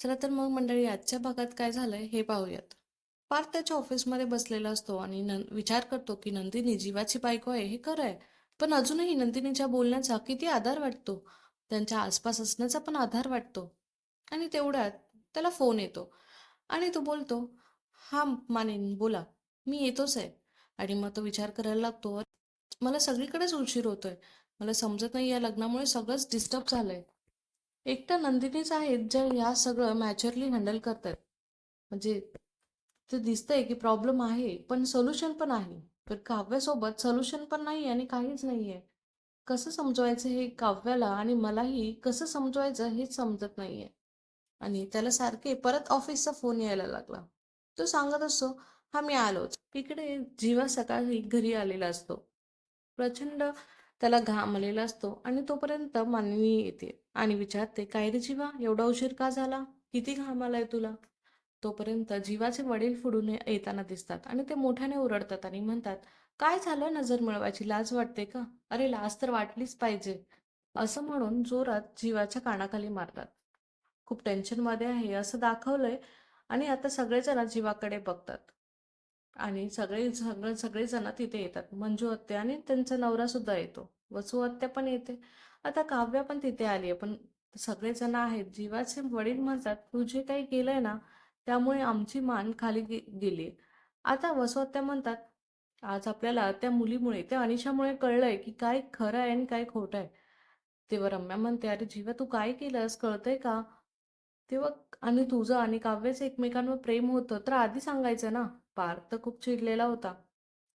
चला तर मग मंडळी आजच्या भागात काय झालंय हे पाहूयात. पार्थ त्याच्या ऑफिसमध्ये बसलेला असतो आणि विचार करतो की नंदिनी जीवाची बायको आहे हे खरं आहे. पण अजूनही नंदिनीच्या बोलण्याचा किती आधार वाटतो? त्यांच्या आसपास असण्याचा पण आधार वाटतो. आणि तेवढ्यात त्याला फोन येतो आणि तो बोलतो हा मानेन बोला. मी येतोच आहे. आणि मग तो विचार करायला लागतो मला सगळीकडेच उशीर होतोय. मला समजत नाही या लग्नामुळे सगळंच डिस्टर्ब झालंय. एकट्या नंदिनीच आहेत ज्या या सगळं मॅच्युअरली हँडल करतात म्हणजे ते दिसतंय की प्रॉब्लेम आहे पण सोल्युशन पण आहे. तर काव्यासोबत सोल्युशन पण नाही आणि काहीच नाहीये. कसं समजवायचं हे काव्याला आणि मलाही कसं समजवायचं हेच समजत नाहीये. आणि त्याला सारखे परत ऑफिसचा फोन यायला लागला. तो सांगत असतो हा मी आलोच. इकडे जीवा सकाळी घरी आलेला असतो. प्रचंड त्याला घाम आलेला असतो आणि तोपर्यंत मानवी येते. आणि विचारते काय रे जीवा एवढा उशीर का झाला? किती घाम आलाय तुला? तोपर्यंत जीवाचे वडील फुडून येताना दिसतात आणि ते मोठ्याने ओरडतात आणि म्हणतात काय झालं? नजर मिळवायची लाज वाटते का? अरे लाज तर वाटलीच पाहिजे. असं म्हणून जोरात जीवाच्या कानाखाली मारतात. खूप टेन्शनमध्ये आहे असं दाखवलंय आणि आता सगळेजण जीवाकडे बघतात. आणि सगळे सगळे सगळेजण तिथे येतात. मंजू आत्या आणि त्यांचा नवरा सुद्धा येतो. वसुहत्या पण येते. आता काव्या पण तिथे आली आहे पण सगळेजण आहेत. जीवाचे वडील म्हणतात तू जे काही केलंय ना त्यामुळे आमची मान खाली गेली आता वसुहत्या म्हणतात आज आपल्याला त्या मुलीमुळे त्या अनिशामुळे कळलंय की काय खरं आहे आणि काय खोटं आहे. तेव्हा रम्या म्हणते अरे जीवा तू काय केलंस? कळतंय का? तेव्हा आणि तुझं आणि काव्याचं एकमेकांवर प्रेम होतं तर आधी सांगायचं ना पार्थ तर खूप चिडलेला होता.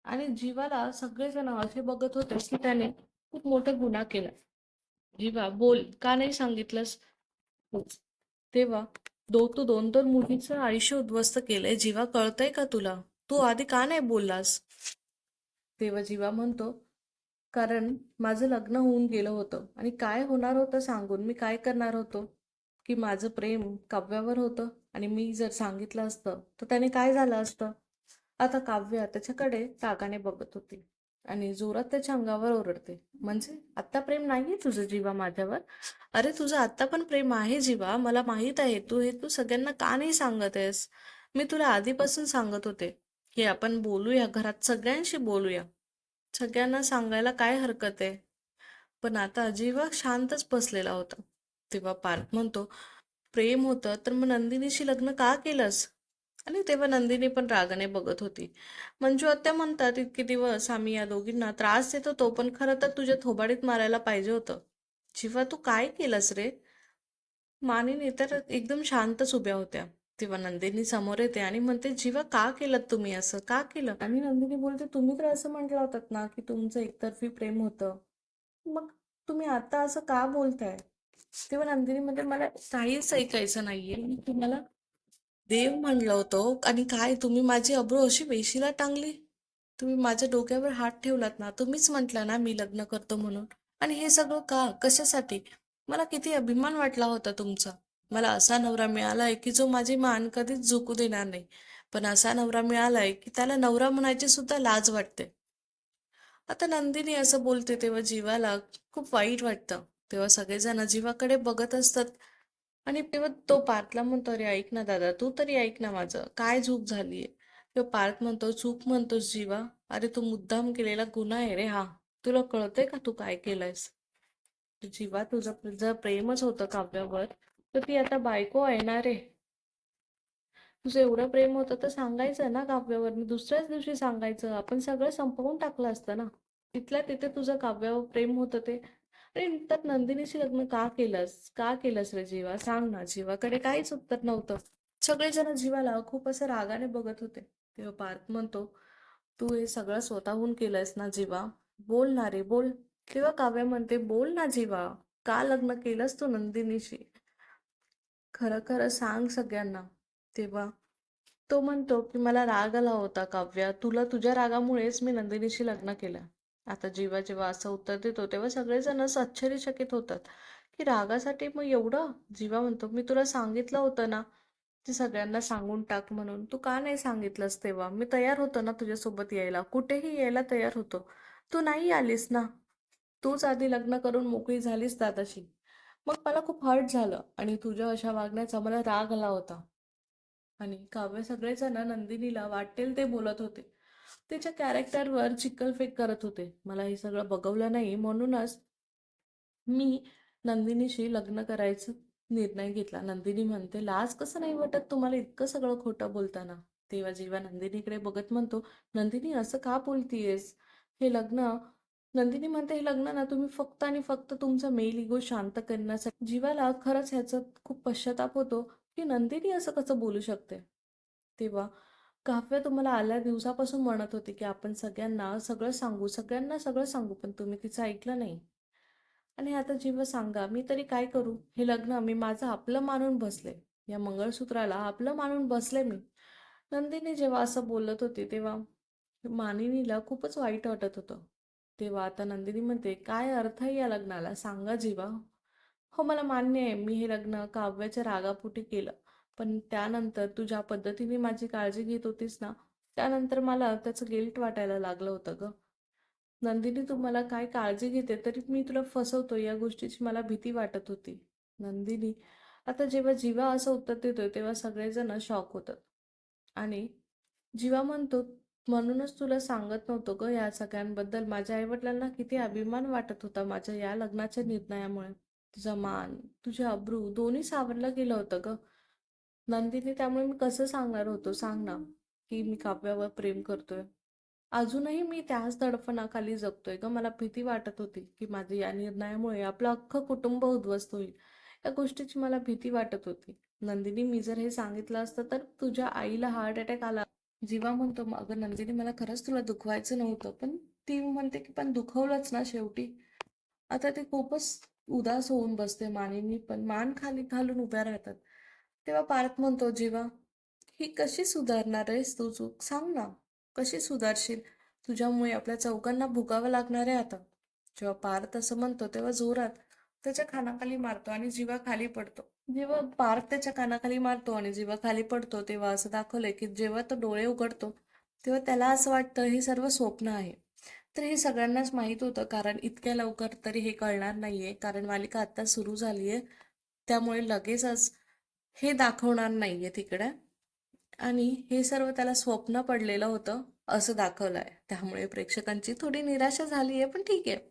आणि जीवाला सगळेजण असे बघत होते की त्याने खूप मोठा गुन्हा केला. जीवा बोल का नाही सांगितलंस? तेव्हा दो तू दोन दोन मुलीचं आयुष्य उद्ध्वस्त केलंय. जीवा कळतंय का तुला? तू आधी का नाही बोललास? तेव्हा जीवा म्हणतो कारण माझं लग्न होऊन गेलं होतं. आणि काय होणार होतं सांगून? मी काय करणार होतो? की माझं प्रेम काव्यावर होतं. आणि मी जर सांगितलं असतं तर त्याने काय झालं असतं? आता काव्य त्याच्याकडे तागाने बघत होती. आणि जोरात त्याच्या अंगावर ओरडते. म्हणजे आत्ता प्रेम नाहीये तुझं जीवा माझ्यावर? अरे तुझं आत्ता पण प्रेम आहे जीवा. मला माहीत आहे. तू हे तू सगळ्यांना का नाही सांगत आहेस? मी तुला आधीपासून सांगत होते की आपण बोलूया घरात. सगळ्यांशी बोलूया. सगळ्यांना सांगायला काय हरकत आहे? पण आता जीवा शांतच बसलेला होता. तेव्हा पार्थ म्हणतो प्रेम होतं तर मग नंदिनीशी लग्न का केलंस? आणि तेव्हा नंदिनी पण रागाने बघत होती. मंजू आत्या म्हणतात इतके दिवस आम्ही या दोघींना त्रास देत होतो पण खरं तर तुझ्या थोबाडीत मारायला पाहिजे होतं. जीवा तू काय केलंस रे? मानिनी तर एकदम शांतच उभ्या होत्या. तेव्हा नंदिनी समोर येते आणि म्हणते जीवा का केलं तुम्ही असं? का केलं? आणि नंदिनी बोलते तुम्ही तर असं म्हटलं होतात ना की तुमचं एकतर्फी प्रेम होतं. मग तुम्ही आता असं का बोलताय? तेव्हा नंदिनी म्हणते मला काहीच ऐकायचं नाहीये. तुम्हाला देव म्हणलं होतं आणि काय तुम्ही माझी अब्रू अशी वेशीला टांगली? तुम्ही माझ्या डोक्यावर हात ठेवलात ना तुम्हीच म्हटलं ना मी लग्न करतो म्हणून. आणि हे सगळं का कशासाठी? मला किती अभिमान वाटला होता तुमचा. मला असा नवरा मिळालाय की जो माझी मान कधीच झुकू देणार नाही. पण असा नवरा मिळालाय की त्याला नवरा म्हणायची सुद्धा लाज वाटते. आता नंदिनी असं बोलते तेव्हा जीवाला खूप वाईट वाटतं. तेव्हा सगळेजण जीवाकडे बघत असतात. आणि तेव्हा तो पार्थला म्हणतो अरे ऐक ना दादा तू तरी ऐक ना माझं. काय चूक झालीये? तेव्हा पार्थ म्हणतो चूक म्हणतोस जीवा. अरे तू मुद्दाम केलेला गुन्हा आहे रे हा. तुला कळतंय का तू काय केलंयस? जीवा तुझं जर प्रेमच होतं काव्यावर तर ती आता बायको येणार आहे. तुझं एवढं प्रेम होतं तर सांगायचं ना काव्यावर मी दुसऱ्याच दिवशी सांगायचं. आपण सगळं संपवून टाकलं असतं ना. तिथल्या तिथे तुझं काव्यावर प्रेम होतं ते. अरे तर नंदिनीशी लग्न का केलंस? का केलंस रे जीवा? सांग ना जीवाकडे काहीच उत्तर नव्हतं. सगळेजण जीवाला खूप असं रागाने बघत होते. तेव्हा पार्थ म्हणतो तू हे सगळं स्वतःहून केलंयस ना जीवा? बोल ना रे बोल. तेव्हा काव्य म्हणते बोल ना जीवा. का लग्न केलंस तू नंदिनीशी? खरं खरं सांग सगळ्यांना. तेव्हा तो म्हणतो की मला राग आला होता काव्या. तुला तुझ्या रागामुळेच मी नंदिनीशी लग्न केलं. आता जेव्हा जेव्हा असं उत्तर देतो तेव्हा सगळेजण असं आश्चर्यचकित होतात की रागासाठी मग एवढं? जीवा म्हणतो मी तुला सांगितलं होतं ना ती सगळ्यांना सांगून टाक म्हणून. तू का नाही सांगितलंस तेव्हा? मी तयार होतो ना तुझ्यासोबत यायला. कुठेही यायला तयार होतो. तू नाही आलीस ना? तूच आधी लग्न करून मोकळी झालीस दादाशी. मग मला खूप हर्ट झालं आणि तुझ्या अशा वागण्याचा मला राग आला होता. आणि काव्य सगळेजण नंदिनीला वाटेल ते बोलत होते. तिच्या कॅरेक्टरवर चिकलफेक करत होते. मला हे सगळं बघवलं नाही. म्हणूनच मी नंदिनीशी लग्न करायचं निर्णय घेतला. नंदिनी म्हणते लाज कसं नाही वाटत तुम्हाला इतकं सगळं खोटं बोलताना? तेव्हा जेव्हा नंदिनीकडे बघत म्हणतो नंदिनी असं का बोलतीयेस? हे लग्न नंदिनी म्हणते हे लग्न ना तुम्ही फक्त आणि फक्त तुमचा मेल इगो शांत करण्यासाठी जीवाला खरंच ह्याचा खूप पश्चाताप होतो की नंदिनी असं कसं बोलू शकते? तेव्हा काव्य तुम्हाला आल्या दिवसापासून म्हणत होती की आपण सगळ्यांना सगळं सांगू सगळ्यांना सगळं सांगू पण तुम्ही तिचं ऐकलं नाही. आणि आता जेव्हा सांगा मी तरी काय करू? हे लग्न मी माझं आपलं मानून बसले. या मंगळसूत्राला आपलं मानून बसले मी. नंदिनी जेव्हा असं बोलत होती तेव्हा मानिनीला खूपच वाईट वाटत होतं. तेव्हा आता नंदिनी म्हणते काय अर्थ आहे या लग्नाला? सांगा जीवा. हो मला मान्य आहे. मी हे लग्न काव्याच्या रागापोटी केलं. पण त्यानंतर तू ज्या पद्धतीने माझी काळजी घेत होतीस ना त्यानंतर मला त्याचं गिल्ट वाटायला लागलं होतं ग. नंदिनी तू मला काय काळजी घेते तरी मी तुला फसवतो या गोष्टीची मला भीती वाटत होती. नंदिनी आता जेव्हा जीवा असं उत्तर देतोय तेव्हा सगळेजण शॉक होतात. आणि जीवा म्हणतो म्हणूनच तुला सांगत नव्हतो ग या सगळ्यांबद्दल. माझ्या आईवडिलांना किती अभिमान वाटत होता माझ्या या लग्नाच्या निर्णयामुळे. तुझा मान तुझे अब्रू दोन्ही सावरलं गेलं होतं ग. नंदिनी त्यामुळे मी कसं सांगणार होतो? सांग ना की मी काव्यावर प्रेम करतोय. अजूनही मी त्याच दडपणाखाली जगतोय. ग मला भीती वाटत होती की माझ्या या निर्णयामुळे आपलं अख्खं कुटुंब उद्ध्वस्त होईल. या गोष्टीची मला भीती वाटत होती. नंदिनी मी जर हे सांगितलं असतं तर तुझ्या आईला हार्ट अटॅक आला. जीवा म्हणतो अगं नंदिनी मला खरंच तुला दुखवायचं नव्हतं पण ती म्हणते की पण दुखवलंच ना शेवटी. आता ते खूपच उदास होऊन बसते मानिनी पण मान खाली घालून उभ्या राहतात. तेव्हा पार्थ म्हणतो जीवा ही कशी सुधारणार आहेस तू चूक? सांग ना कशी सुधारशील? तुझ्यामुळे आपल्या चौकांना भुगावं लागणार आहे आता. जेव्हा पार्थ असं म्हणतो तेव्हा जोरात त्याच्या खानाखाली मारतो आणि जीवा खाली पडतो. जेव्हा पार्थ त्याच्या कानाखाली मारतो आणि जेव्हा खाली पडतो तेव्हा असं दाखवलंय की जेव्हा तो डोळे उघडतो तेव्हा त्याला असं वाटतं हे सर्व स्वप्न आहे. तर हे सगळ्यांनाच माहीत होतं कारण इतक्या लवकर तरी हे कळणार नाहीये कारण मालिका आता सुरू झालीये. त्यामुळे लगेचच हे दाखवणार नाहीये तिकडे. आणि हे सर्व त्याला स्वप्न पडलेलं होतं असं दाखवलंय. त्यामुळे प्रेक्षकांची थोडी निराशा झाली आहे पण ठीक आहे.